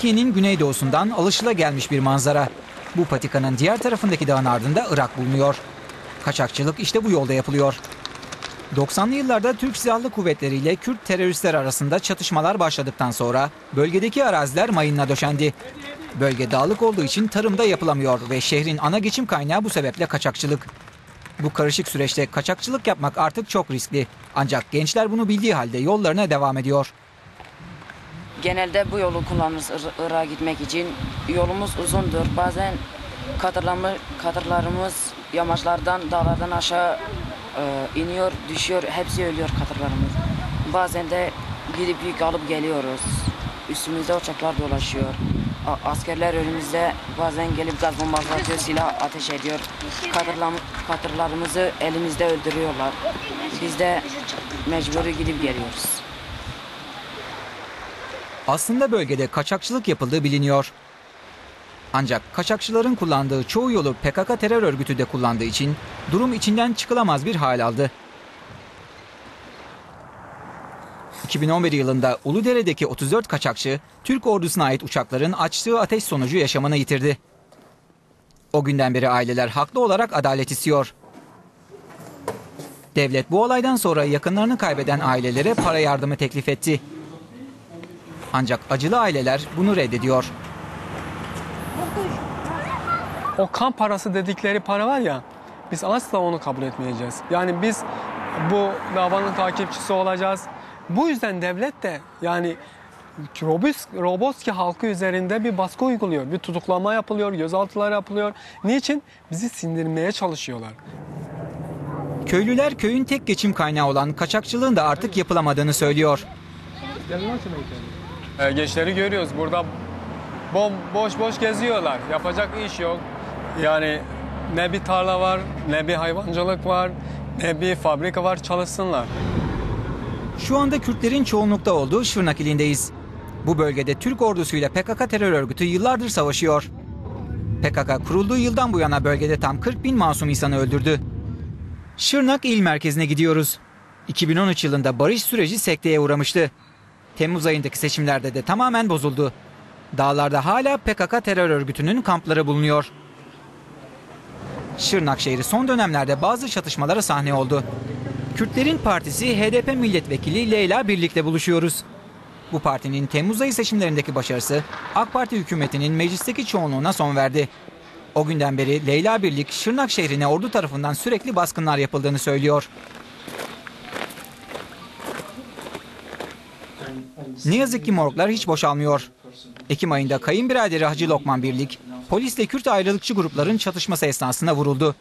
Türkiye'nin güneydoğusundan alışılagelmiş bir manzara. Bu patikanın diğer tarafındaki dağın ardında Irak bulunuyor. Kaçakçılık işte bu yolda yapılıyor. 90'lı yıllarda Türk Silahlı Kuvvetleri ile Kürt teröristler arasında çatışmalar başladıktan sonra bölgedeki araziler mayınla döşendi. Bölge dağlık olduğu için tarımda yapılamıyor ve şehrin ana geçim kaynağı bu sebeple kaçakçılık. Bu karışık süreçte kaçakçılık yapmak artık çok riskli. Ancak gençler bunu bildiği halde yollarına devam ediyor. Genelde bu yolu kullanırız Ir- Irak'a gitmek için. Yolumuz uzundur. Bazen kadırlarımız, kadırlarımız yamaçlardan, dağlardan aşağı e, iniyor, düşüyor. Hepsi ölüyor kadırlarımız. Bazen de gidip yük alıp geliyoruz. Üstümüzde uçaklar dolaşıyor. A- askerler önümüzde bazen gelip gaz bombası atıyor, silah ateş ediyor. Kadırlam, kadırlarımızı elimizde öldürüyorlar. Biz de mecburi gidip geliyoruz. Aslında bölgede kaçakçılık yapıldığı biliniyor. Ancak kaçakçıların kullandığı çoğu yolu PKK terör örgütü de kullandığı için durum içinden çıkılamaz bir hal aldı. 2011 yılında Uludere'deki 34 kaçakçı Türk ordusuna ait uçakların açtığı ateş sonucu yaşamını yitirdi. O günden beri aileler haklı olarak adalet istiyor. Devlet bu olaydan sonra yakınlarını kaybeden ailelere para yardımı teklif etti. Ancak acılı aileler bunu reddediyor. O kan parası dedikleri para var ya biz asla onu kabul etmeyeceğiz. Yani biz bu davanın takipçisi olacağız. Bu yüzden devlet de yani Robos- Roboski halkı üzerinde bir baskı uyguluyor. Bir tutuklama yapılıyor, gözaltılar yapılıyor. Niçin? Bizi sindirmeye çalışıyorlar. Köylüler köyün tek geçim kaynağı olan kaçakçılığın da artık yapılamadığını söylüyor. Ee, gençleri görüyoruz burada bom, boş boş geziyorlar. Yapacak iş yok. Yani ne bir tarla var, ne bir hayvancılık var, ne bir fabrika var çalışsınlar. Şu anda Kürtlerin çoğunlukta olduğu Şırnak ilindeyiz. Bu bölgede Türk ordusuyla PKK terör örgütü yıllardır savaşıyor. PKK kurulduğu yıldan bu yana bölgede tam 40 bin masum insanı öldürdü. Şırnak il merkezine gidiyoruz. 2013 yılında barış süreci sekteye uğramıştı. Temmuz ayındaki seçimlerde de tamamen bozuldu. Dağlarda hala PKK terör örgütünün kampları bulunuyor. Şırnak şehri son dönemlerde bazı çatışmalara sahne oldu. Kürtlerin partisi HDP milletvekili Leyla Birlik'le buluşuyoruz. Bu partinin Temmuz ayı seçimlerindeki başarısı AK Parti hükümetinin meclisteki çoğunluğuna son verdi. O günden beri Leyla Birlik Şırnak şehrine ordu tarafından sürekli baskınlar yapıldığını söylüyor. Ne yazık ki morglar hiç boşalmıyor. Ekim ayında kayınbiraderi Hacı Lokman Birlik, polisle Kürt ayrılıkçı grupların çatışması esnasında vuruldu.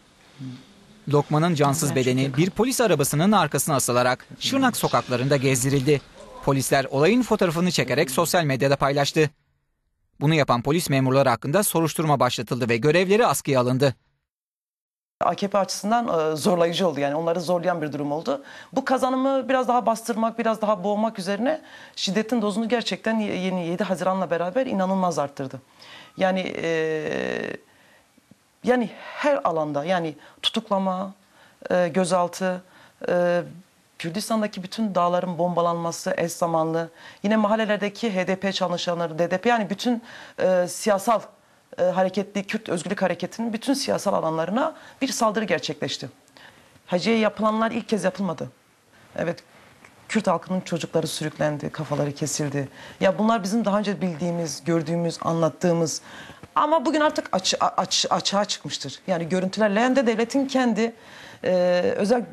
Lokman'ın cansız bedeni bir polis arabasının arkasına asılarak Şırnak sokaklarında gezdirildi. Polisler olayın fotoğrafını çekerek sosyal medyada paylaştı. Bunu yapan polis memurları hakkında soruşturma başlatıldı ve görevleri askıya alındı. AKP açısından e, zorlayıcı oldu yani onları zorlayan bir durum oldu. Bu kazanımı biraz daha bastırmak, biraz daha boğmak üzerine şiddetin dozunu gerçekten ye- yeni 7 Haziran'la beraber inanılmaz arttırdı. Yani e, yani her alanda yani tutuklama, e, gözaltı, e, Kürdistan'daki bütün dağların bombalanması eş zamanlı, yine mahallelerdeki HDP çalışanları, DDP yani bütün e, siyasal e, hareketli Kürt Özgürlük Hareketi'nin bütün siyasal alanlarına bir saldırı gerçekleşti. Hacı'ya yapılanlar ilk kez yapılmadı. Evet, Kürt halkının çocukları sürüklendi, kafaları kesildi. Ya bunlar bizim daha önce bildiğimiz, gördüğümüz, anlattığımız ama bugün artık aç, aç, açığa çıkmıştır. Yani görüntülerle hem de devletin kendi e, özel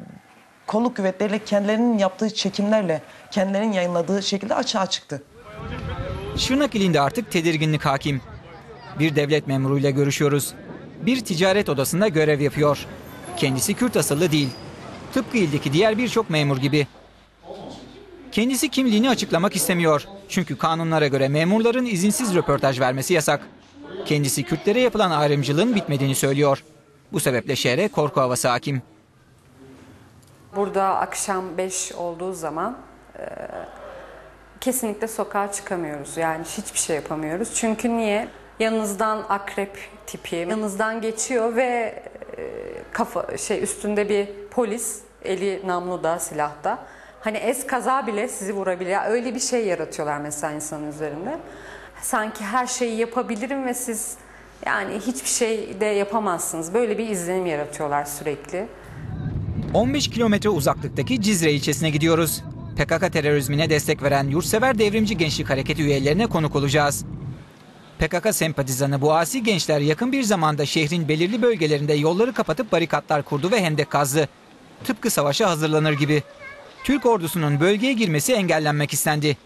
kolluk kuvvetleriyle kendilerinin yaptığı çekimlerle, kendilerinin yayınladığı şekilde açığa çıktı. Şırnak ilinde artık tedirginlik hakim. Bir devlet memuruyla görüşüyoruz. Bir ticaret odasında görev yapıyor. Kendisi Kürt asıllı değil. Tıpkı ildeki diğer birçok memur gibi. Kendisi kimliğini açıklamak istemiyor. Çünkü kanunlara göre memurların izinsiz röportaj vermesi yasak. Kendisi Kürtlere yapılan ayrımcılığın bitmediğini söylüyor. Bu sebeple şehre korku havası hakim. Burada akşam 5 olduğu zaman e, kesinlikle sokağa çıkamıyoruz. Yani hiçbir şey yapamıyoruz. Çünkü niye? Yanınızdan akrep tipi yanınızdan geçiyor ve e, kafa şey üstünde bir polis eli namluda silahta. Hani es kaza bile sizi vurabilir. Öyle bir şey yaratıyorlar mesela insanın üzerinde. sanki her şeyi yapabilirim ve siz yani hiçbir şey de yapamazsınız. Böyle bir izlenim yaratıyorlar sürekli. 15 kilometre uzaklıktaki Cizre ilçesine gidiyoruz. PKK terörizmine destek veren Yurtsever Devrimci Gençlik Hareketi üyelerine konuk olacağız. PKK sempatizanı bu asi gençler yakın bir zamanda şehrin belirli bölgelerinde yolları kapatıp barikatlar kurdu ve hendek kazdı. Tıpkı savaşa hazırlanır gibi. Türk ordusunun bölgeye girmesi engellenmek istendi.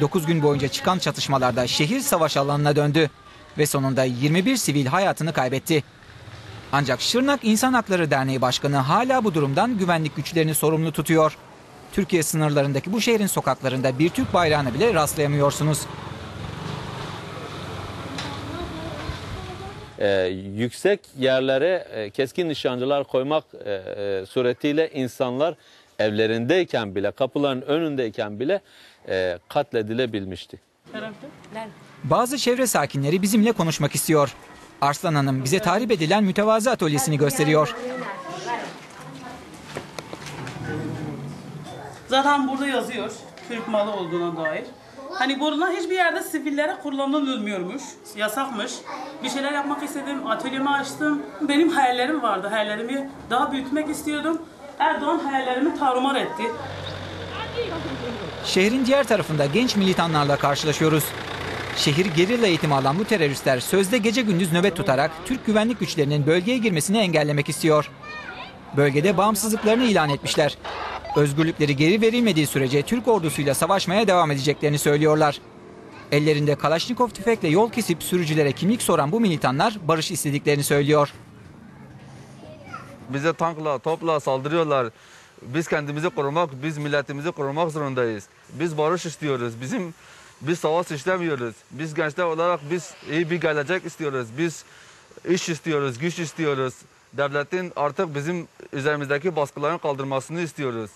9 gün boyunca çıkan çatışmalarda şehir savaş alanına döndü ve sonunda 21 sivil hayatını kaybetti. Ancak Şırnak İnsan Hakları Derneği Başkanı hala bu durumdan güvenlik güçlerini sorumlu tutuyor. Türkiye sınırlarındaki bu şehrin sokaklarında bir Türk bayrağına bile rastlayamıyorsunuz. E, yüksek yerlere e, keskin nişancılar koymak e, e, suretiyle insanlar evlerindeyken bile, kapıların önündeyken bile e, katledilebilmişti. Bazı çevre sakinleri bizimle konuşmak istiyor. Arslan Hanım bize tahrip edilen mütevazı atölyesini gösteriyor. Zaten burada yazıyor Türk malı olduğuna dair. Hani burada hiçbir yerde sivillere kullanılmıyormuş, yasakmış. Bir şeyler yapmak istedim, atölyemi açtım. Benim hayallerim vardı, hayallerimi daha büyütmek istiyordum. Erdoğan hayallerimi tarumar etti. Şehrin diğer tarafında genç militanlarla karşılaşıyoruz. Şehir gerilla eğitimi alan bu teröristler sözde gece gündüz nöbet tutarak Türk güvenlik güçlerinin bölgeye girmesini engellemek istiyor. Bölgede bağımsızlıklarını ilan etmişler. Özgürlükleri geri verilmediği sürece Türk ordusuyla savaşmaya devam edeceklerini söylüyorlar. Ellerinde Kalaşnikov tüfekle yol kesip sürücülere kimlik soran bu militanlar barış istediklerini söylüyor. Bize tankla, topla saldırıyorlar. Biz kendimizi korumak, biz milletimizi korumak zorundayız. Biz barış istiyoruz. Bizim biz savaş istemiyoruz. Biz gençler olarak biz iyi bir gelecek istiyoruz. Biz iş istiyoruz, güç istiyoruz. Devletin artık bizim üzerimizdeki baskıların kaldırmasını istiyoruz.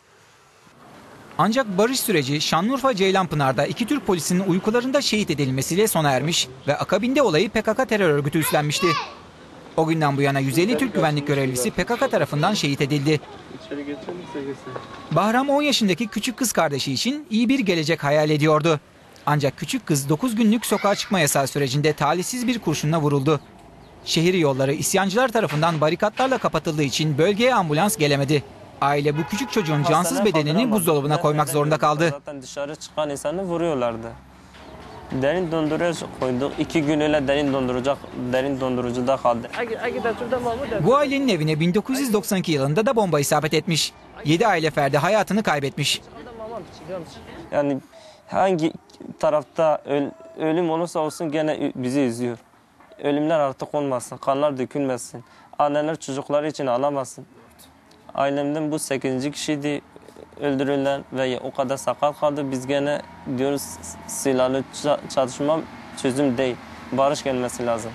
Ancak barış süreci Şanlıurfa Ceylanpınar'da iki Türk polisinin uykularında şehit edilmesiyle sona ermiş ve akabinde olayı PKK terör örgütü üstlenmişti. O günden bu yana 150 Türk güvenlik görevlisi PKK tarafından şehit edildi. Bahram 10 yaşındaki küçük kız kardeşi için iyi bir gelecek hayal ediyordu. Ancak küçük kız 9 günlük sokağa çıkma yasağı sürecinde talihsiz bir kurşunla vuruldu. Şehir yolları isyancılar tarafından barikatlarla kapatıldığı için bölgeye ambulans gelemedi. Aile bu küçük çocuğun cansız bedenini buzdolabına koymak zorunda kaldı. Zaten dışarı çıkan insanı vuruyorlardı. Derin dondurucu koyduk. İki gün öyle derin dondurucu, derin dondurucuda kaldı. Bu ailenin evine 1992 yılında da bomba isabet etmiş. 7 aile ferdi hayatını kaybetmiş. Yani hangi tarafta öl- ölüm olursa olsun gene bizi üzüyor. Ölümler artık olmasın, kanlar dökülmesin. Anneler çocukları için ağlamasın. Ailemden bu 8. kişiydi öldürülen ve o kadar sakat kaldı. Biz gene diyoruz silahlı ça- çatışma çözüm değil. Barış gelmesi lazım.